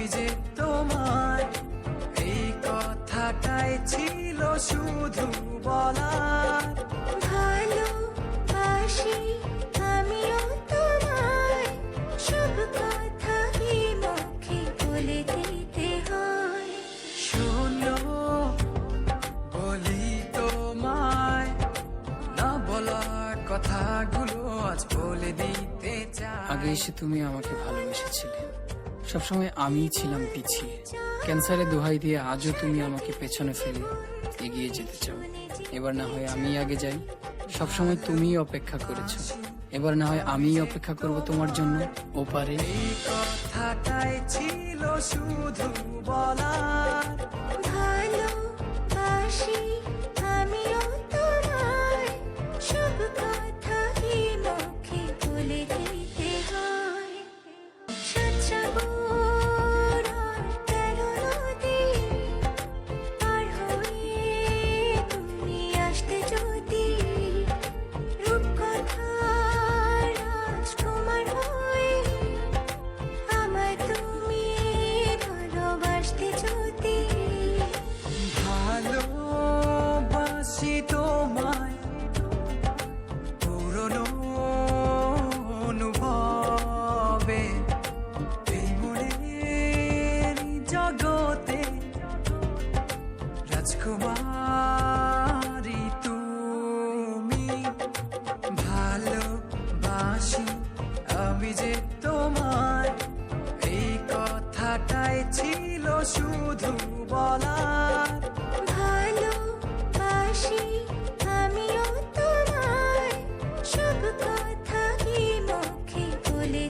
ভাবি যে তোমায় এই কথাটাই ছিল শুধু বলার। ভালো বাসি আমিও তোমায়। সব কথা কি মুখে বলে দিতে হয়। শুনো বলি তোমায়। না বলা কথাগুলো আজ বলে দিতে চাই। আগে এসে তুমি আমাকে ভালোবেসেছিলে। সবসময় আমিই ছিলাম পিছিয়ে। ক্যান্সারে দোহাই দিয়ে আজও তুমি আমাকে পেছনে ফেলে এগিয়ে যেতে চাও। এবার না হয় আমি আগে যাই। সবসময় তুমিই অপেক্ষা করেছ। এবার না হয় আমি অপেক্ষা করব তোমার জন্য ওপারে। কথাটাই ছিল শুধু ভাবি যে তোমায়। এই কথাটাই ছিল শুধু বলার। ভালো বাসি আমিও তোমার সব কথা কি মুখে বলে